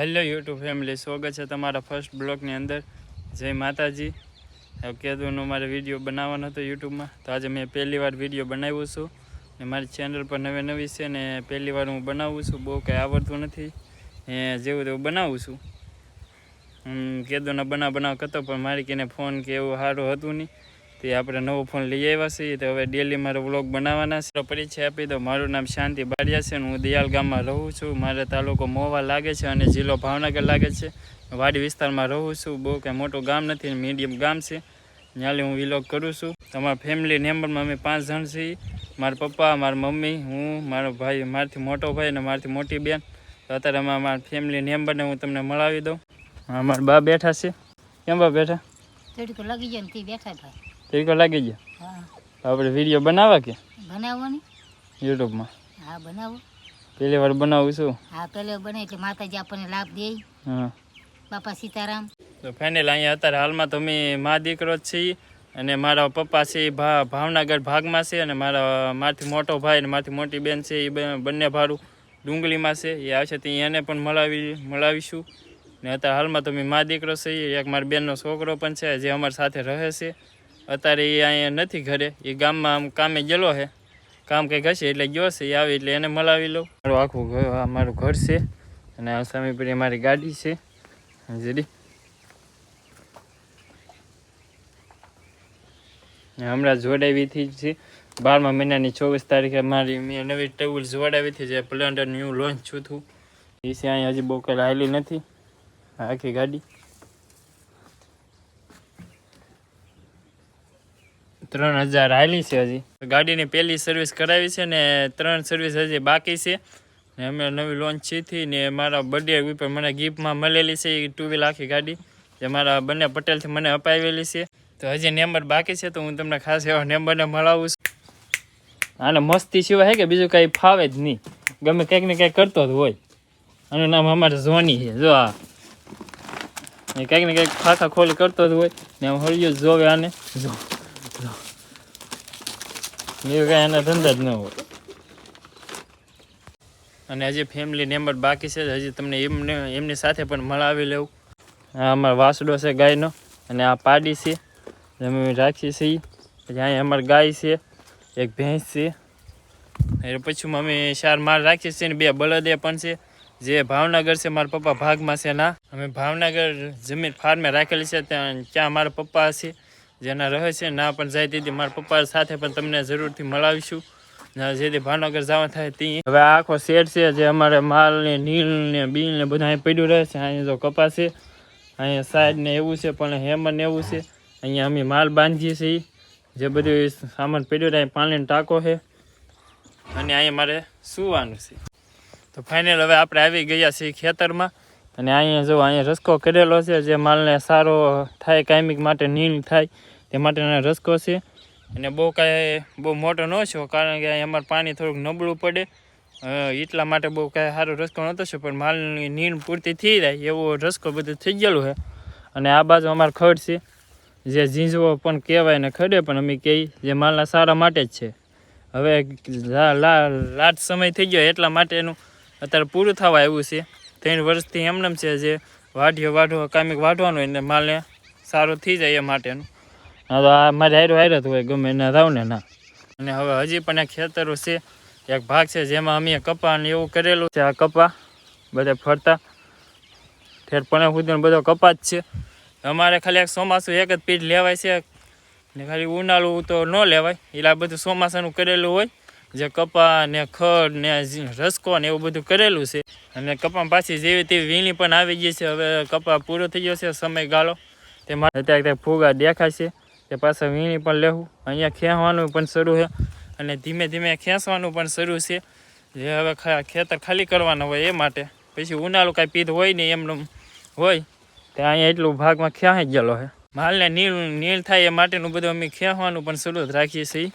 Hello YouTube family, સ્વાગત છે તમારા ફર્સ્ટ બ્લોગની અંદર. જય માતાજી. કીધુંનો મારે વીડિયો બનાવવાનો હતો યુટ્યુબમાં. તો આજે મેં પહેલી વાર વીડિયો બનાવ્યો છું. ને મારી ચેનલ પર નવી નવી છે ને પહેલી વાર હું બનાવું છું. બહુ કંઈ આવડતું નથી. એ જેવું તેવું બનાવું છું. હું કેદોના બનાવ બનાવ કરતો, પણ મારી કને ફોન કે એવું સારું હતું નહીં. તે આપણે નવો ફોન લઈ આવ્યા છીએ. તો હવે ડેલી મારો વ્લોગ બનાવવાના છે. પરિચય આપી દો મારું નામ શાંતિ બાડિયા છે હું દિયાલ ગામમાં રહું છું. મારે તાલુકો મોવા લાગે છે અને જિલ્લો ભાવનગર લાગે છે. વાડી વિસ્તારમાં રહું છું. બહુ કંઈ મોટું ગામ નથી મીડિયમ ગામ છે. ત્યાંથી હું વિલોગ કરું છું. તમારા ફેમિલી મેમ્બરમાં અમે પાંચ જણ છીએ. મારા પપ્પા, મારા મમ્મી, હું, મારો ભાઈ, મારાથી મોટો ભાઈ અને મારાથી મોટી બેન. તો અત્યારે અમે મારા ફેમિલી મેમ્બરને હું તમને મળાવી દઉં. અમારા બા બેઠા છે. કેમ બા બેઠા? લાગી જાય બેઠા ભાઈ. તરીકો લાગી ગયા આપણે વીડિયો બનાવવા કે? બનાવવાની? યુટ્યુબમાં હા બનાવો. પહેલી વાર બનાવું છું. હા પેલે બને એટલે માતાજી આપણને લાભ દે. હા. બાપા સીતારામ. તો ફાઇનલ અહીંયા અત્યારે હાલમાં તો અમે મા દીકરો જ છીએ અને મારા પપ્પા છે ભા ભાવનગર ભાગમાં છે અને મારા મારથી મોટો ભાઈ અને મારથી મોટી બેન છે એ બંને ભાડું ડુંગળીમાં છે. એ આવશે તો એને પણ મળાવી મળાવીશું. ને અત્યારે હાલમાં તો અમે મા દીકરો છીએ એક મારા બેનનો છોકરો પણ છે જે અમારી સાથે રહે છે. અત્યારે એ અહીંયા નથી ઘરે. એ ગામમાં આમ કામે ગયેલો છે. કામ કંઈક હશે એટલે ગયો છે, એ આવે એટલે એને મળાવી લઉં. મારું આખું ઘર, આ મારું ઘર છે અને આ સામે પર મારી ગાડી છે. જરી હમણાં જોડાવી હતી છે. બારમા મહિનાની ચોવીસ તારીખે મારી મેં નવી ટેબલ જોડાવી હતી, જે પ્લેન્ડર ન્યૂ લોન્ચ છું છું એ છે, અહીંયા હજી બહુ કંઈ હાલી નથી. આખી ગાડી. ત્રણ હજાર હાલી છે હજી. ગાડીની પહેલી સર્વિસ કરાવી છે ને ત્રણ સર્વિસ હજી બાકી છે. ને અમે નવી લોન્ચ છીએ ને મારા બર્થડે ઉપર મને ગિફ્ટમાં મળેલી છે એ ટુ વ્હીલ આખી ગાડી. જે મારા બંને પટેલથી મને અપાવેલી છે. તો હજી નંબર બાકી છે તો હું તમને ખાસ એવા નંબરને મળાવું છું. આને મસ્તી સિવાય હે કે બીજું કાંઈ ફાવે જ નહીં. ગમે કંઈક ને કંઈક કરતો જ હોય. આનું નામ અમારે ઝોની છે. જો આ. કંઈક ને કંઈક ખાખા ખોલી કરતો જ હોય. ને આમ હળિયું જોવે આને. જો. બીજું કાંઈ એના ધંધા જ ન હોય. અને હજી ફેમિલી મેમ્બર બાકી છે હજી તમને એમને એમની સાથે પણ મળાવી લેવું. આ અમારો વાસડો છે ગાયનો અને આ પાડી છે. અમે રાખીએ છીએ પછી અહીંયા અમારી ગાય છે એક ભેંસ છે. એ પછી અમે ચાર માળ રાખીએ છીએ ને બે બળદે પણ છે. જે ભાવનગર છે મારા પપ્પા ભાગમાં છે ના અમે ભાવનગર જમીન ફાર્મે રાખેલી છે ત્યાં ત્યાં મારા પપ્પા છે. જેના રહે છે ના, પણ જાય તેથી મારા પપ્પા સાથે પણ તમને જરૂરથી મળાવીશું. જેથી ભાવનગર જવા થાય ત્યાં હવે આખો શેડ છે જે અમારે માલ ને, નીલ ને, બીલ ને બધા અહીં પડ્યું રહે છે. અહીંયા જો કપાસ છે, અહીંયા સાઈડ ને એવું છે, પણ હેમર ને એવું છે. અહીંયા અમે માલ બાંધીએ છીએ. જે બધું સામાન પડ્યું રહે પાણીનો ટાંકો છે. અને અહીંયા મારે સુવાનું છે. તો ફાઇનલ હવે આપણે આવી ગયા છીએ ખેતરમાં. અને અહીંયા જો અહીંયા રસકો કરેલો છે, જે માલને સારો થાય, કાયમિક માટે નીલ થાય. તે માટેનો રસકો છે. અને બહુ કાંઈ બહુ મોટો ન છો, કારણ કે અમારે પાણી થોડુંક નબળું પડે. એટલા માટે બહુ કાંઈ સારો રસકો નહોતો છે, પણ માલની નીણ પૂરતી થઈ જાય એવો રસકો બધું થઈ ગયેલું છે. અને આ બાજુ અમારે ખડ છે. જે ઝીંઝવો પણ કહેવાય ને ખડે, પણ અમે કહીએ જે માલના સારા માટે જ છે. હવે લાટ સમય થઈ ગયો, એટલા માટેનું અત્યારે પૂરું થવા આવ્યું છે. ત્રણ વર્ષથી એમનેમ છે જે વાઢ્યો વાઢો કામિક વાઢવાનું એટલે માલને સારું થઈ જાય એ માટેનું. હા, તો આ મારે હારો જ હોય, ગમે એના રાવ ને ના. અને હવે હજી પણ એક ખેતરો છે, એક ભાગ છે, જેમાં અમે કપા ને એવું કરેલું છે, આ કપા બધા ફરતા. ઠેર પણ સુધીનો બધો કપા જ છે. અમારે ખાલી એક ચોમાસું એક જ પીઠ લેવાય છે. ને ખાલી ઉનાળું તો ન લેવાય. એટલે આ બધું ચોમાસાનું કરેલું હોય. જે કપા ને ખડ ને રસકો ને એવું બધું કરેલું છે. અને કપા પાછી જેવી તેવી વીણી પણ આવી ગઈ છે. હવે કપા પૂરો થઈ ગયો છે, સમયગાળો. તેમાં અત્યારે ત્યાં ફુગા દેખાય છે. તે પાછા વીણી પણ લેવું. અહીંયા ખેંચવાનું પણ શરૂ છે અને ધીમે ધીમે ખેંચવાનું પણ શરૂ છે. જે હવે ખેતર ખાલી કરવાના હોય એ માટે. પછી ઉનાળું કાંઈ પીધ હોય નહીં એમનું હોય, ત્યાં અહીંયા એટલું ભાગમાં ખેંચી ગયેલો છે. માલને નીળ નીલ થાય એ માટેનું બધું અમે ખેંચવાનું પણ શરૂ જ રાખીએ છીએ.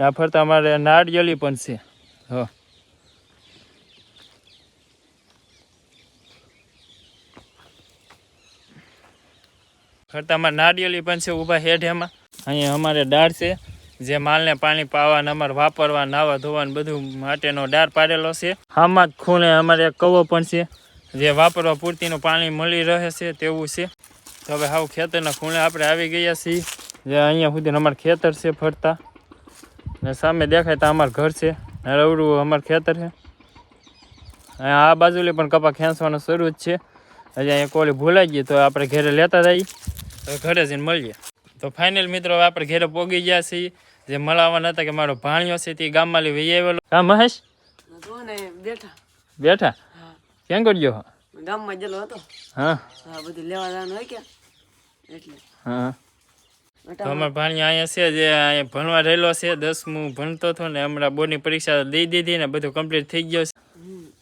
આ ફરતા અમારે નાળિયેરી પણ છે. હા. ફરતામાં નાળિયેરી પણ છે ઊભા હેઠેમાં અહીંયા અમારે ડાળ છે, જે માલને પાણી પાવાને અમારે વાપરવા, નાવા ધોવાનું બધું માટેનો ડાળ પાડેલો છે. આમાં જ ખૂણે અમારે કવો પણ છે, જે વાપરવા પૂરતીનું પાણી મળી રહે છે તેવું છે. તો હવે હાવ ખેતરના ખૂણે આપણે આવી ગયા છીએ, જે અહીંયા સુધી અમારે ખેતર છે ફરતા. ને સામે દેખાય તો અમારું ઘર છે રવડું અમારું ખેતર છે. આ બાજુલી પણ કપા ખેંચવાનું શરૂ જ છે. હજી અહીંયા કોળી ભૂલાઈ ગઈ તો આપણે ઘરે લેતા જઈએ. તો ઘરે જઈને મળીએ. તો ફાઇનલ મિત્રો આપણે ઘેરે પોગી ગયા છીએ. જે મળવાના હતા કે મારો ભાણિયો છે તે ગામમાં લઈ વહી આવેલો. હા મહેશ? બેઠા. બેઠા? ક્યાં કરજો? ગામમાં ગયેલો હતો. હા. હા બધું લેવા જવાનું હોય કે એટલે. હા. તો અમારા ભાણી અહીંયા છે જે અહીંયા ભણવા રહેલો છે. દસમું ભણતો હતો ને હમણાં બોર્ડની પરીક્ષા દઈ દીધી ને બધું કમ્પ્લીટ થઈ ગયો છે.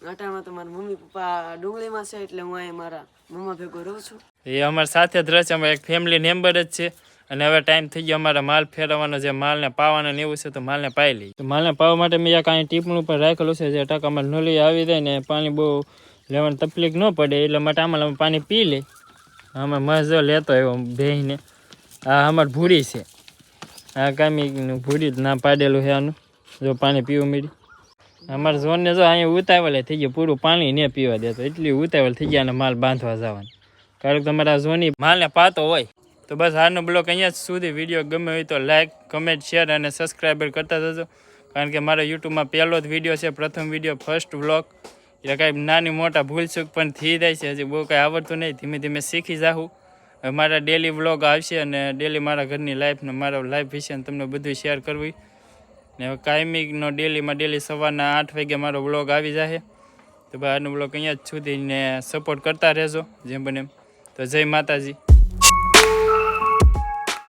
હમ, તમારા મમ્મી પપ્પા ડુંગળીમાં છે એટલે હું અહીં મારા મમ્મા ભેગો રહું છું. એ અમારા સાથે જ રહે છે અમારા એક ફેમિલી મેમ્બર જ છે. અને હવે ટાઈમ થઈ ગયો અમારા માલ ફેરવવાનો જે માલને પાવાનો ને એવું છે તો માલને પાઈ લઈ માલને પાવા માટે મેં કાંઈ ટીપણું પણ રાખેલું છે જે ટકા અમારે નોલી આવી જાય ને પાણી બહુ લેવાની તકલીફ ન પડે એટલા માટે આમાં અમે પાણી પી લઈ અમે મજો લેતો એવો બેહીને. આ અમારે ભૂરી છે. આ કામીનું ભૂરી જ ના પાડેલું છે આનું. જો પાણી પીવું મળી અમારા ઝોનને જો અહીંયા ઉતાવળે થઈ ગયું પૂરું પાણી ને પીવા દેતો એટલી ઉતાવળ થઈ ગયા અને માલ બાંધવા જવાનું. કારણ કે તમારા ઝોની માલને પાતો હોય તો બસ આજનો બ્લોગ અહીંયા સુધી વીડિયો ગમે હોય તો લાઈક કમેન્ટ શેર અને સબસ્ક્રાઈબર કરતા જજો. કારણ કે મારા યુટ્યુબમાં પહેલો જ વીડિયો છે, પ્રથમ વીડિયો ફર્સ્ટ બ્લોક એટલે કાંઈ નાની મોટા ભૂલચૂક પણ થઈ જાય છે, હજી બહુ કાંઈ આવડતું નહીં. ધીમે ધીમે શીખી જાઉં મારા ડેલી વ્લોગ આવશે અને ડેલી મારા ઘરની લાઈફ ને મારા લાઈફ વિશે તમને બધું શેર કરવી. ને હવે કાયમીનો ડેલીમાં ડેલી સવારના આઠ વાગે મારો વ્લોગ આવી જાય તો ભાઈ આજનો બ્લોગ અહીંયા જ સુધીને સપોર્ટ કરતા રહેજો. જેમ બને તો જય માતાજી.